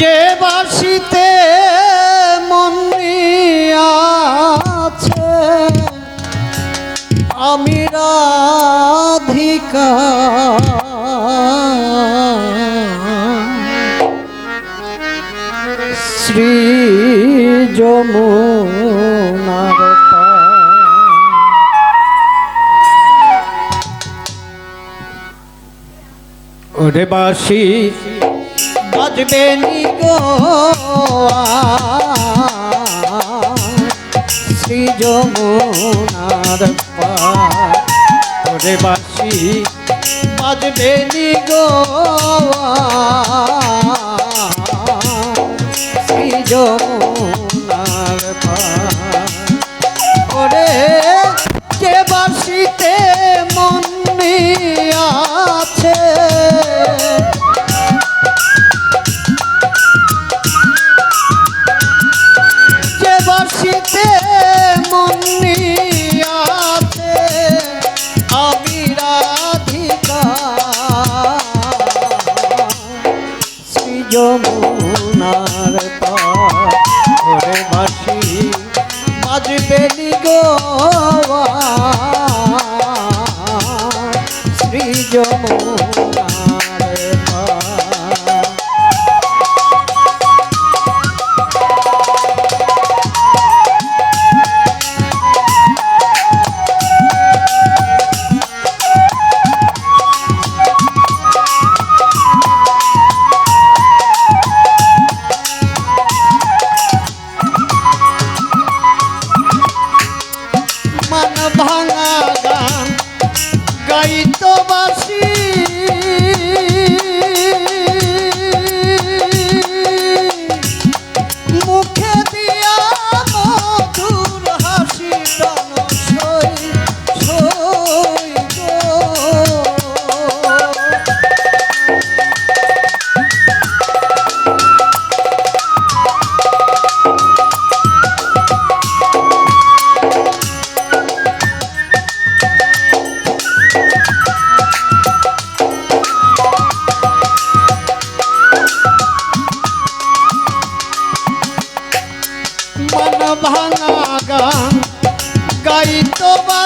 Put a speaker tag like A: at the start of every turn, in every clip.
A: যে বাসিতে আছে আমি রাধিকা শ্রী যমুনার। ওরে বাসি বাজবে নিকো শ্রী যমুনার পার। বাসি বাজবে নি শ্রী যমুনার গাইত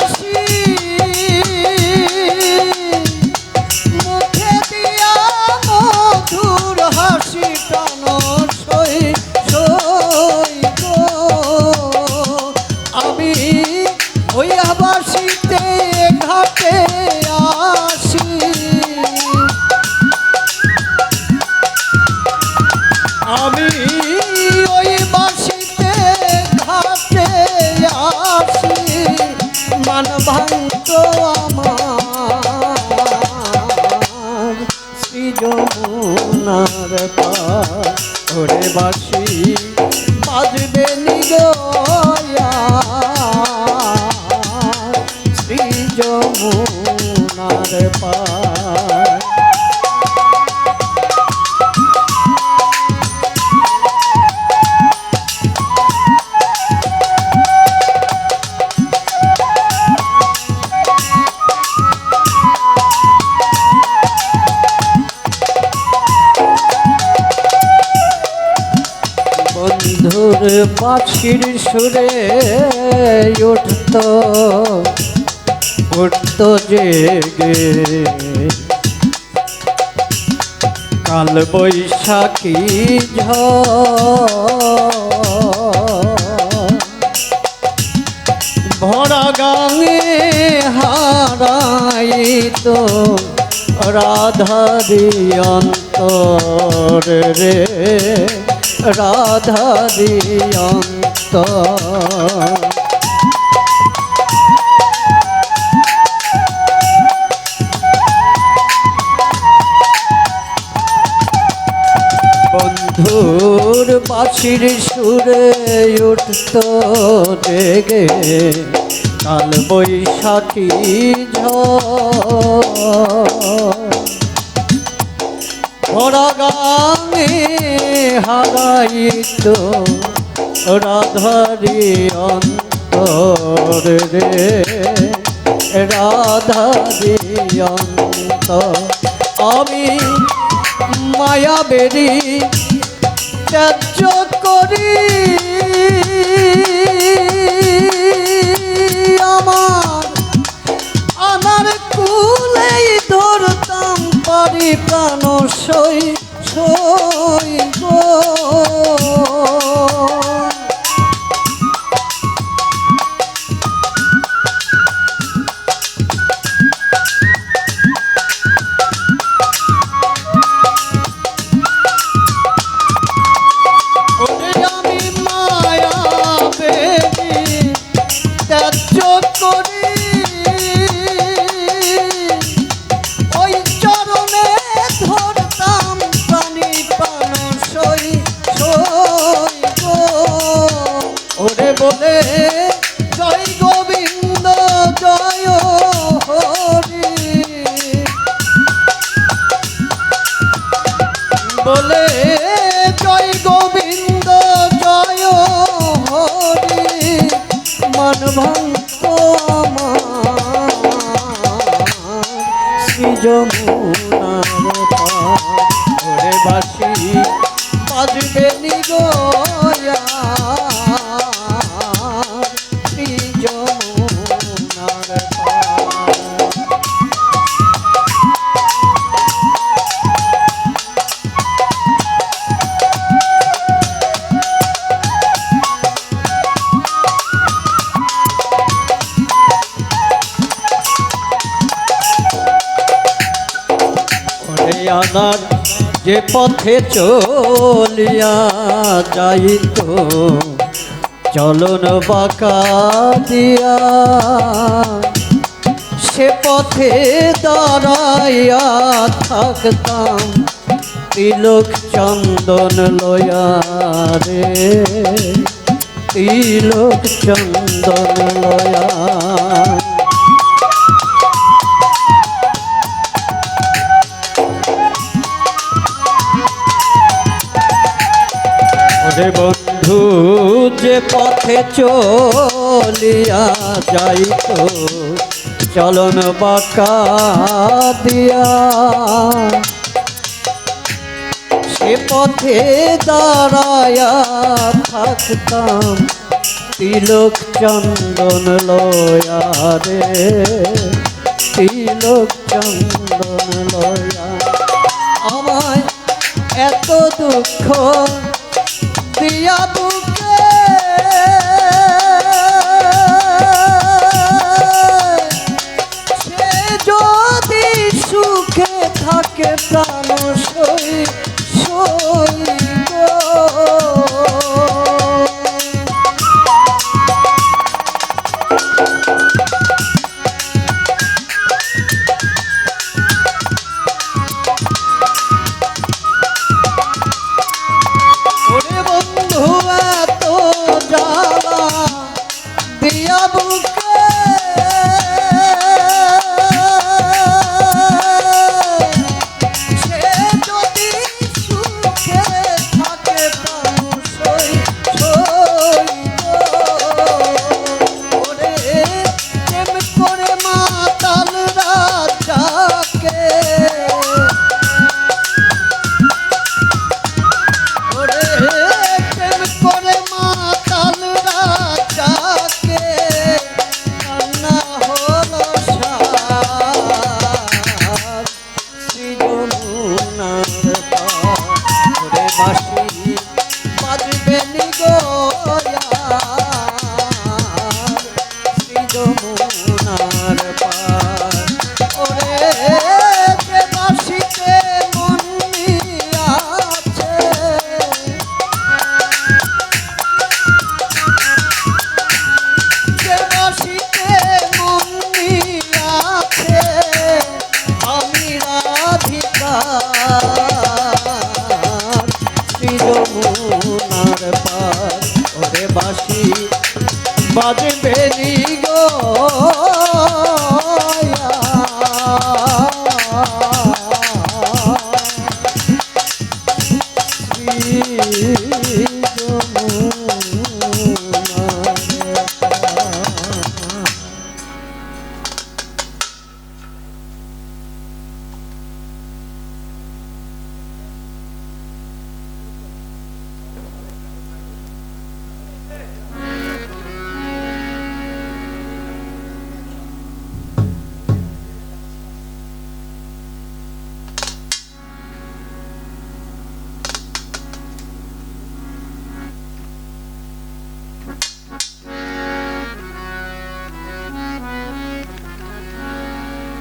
A: বাসি বাজবে নিগয়া শ্রী যমুনার পার পাখির সুরে উঠত উঠত জেগে। কাল বৈশাখী ঝ ভরা গাঙে হারাইত রাধারি অন্তর রে। রাধারি বন্ধুর বাঁশির সুরে উঠত দেগে কাল বৈশাখী ঝড়া। গানে হারাইত রাধারি অন্তর রে। রাধারি অন্তর, আমি মায়া বেরি ত্যায্য করি। আমার আমার কুলেই পারি প্রাণ সই সই আমি মায়া বেদি ত্যায্য করি। বলে জয় গোবিন্দ জয় হরি মন ভক্ত শ্রী যমুনা বাসি বাজবে নিগয়া আনার যে পথে চলিয়া যাইত চলন বাঁকা দিয়া। সে পথে দাঁড়াইয়া থাকতাম, তিলক চন্দন লয়া রে। তিলক চন্দন লয়া ওরে বন্ধু, যে পথে চলিয়া যাইত, চলন বাঁকা দিয়া। সে পথে দাঁড়ায়া থাকতাম, তিলক চন্দন লয়া রে। তিলক চন্দন লয়া। আমায় এত দুঃখ দিয়া বুকে। সে যদি সুখে থাকে প্রাণ পারে নি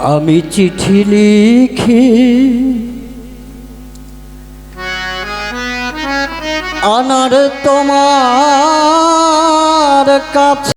A: আমি চিঠি লিখি আনার তোমার কাছে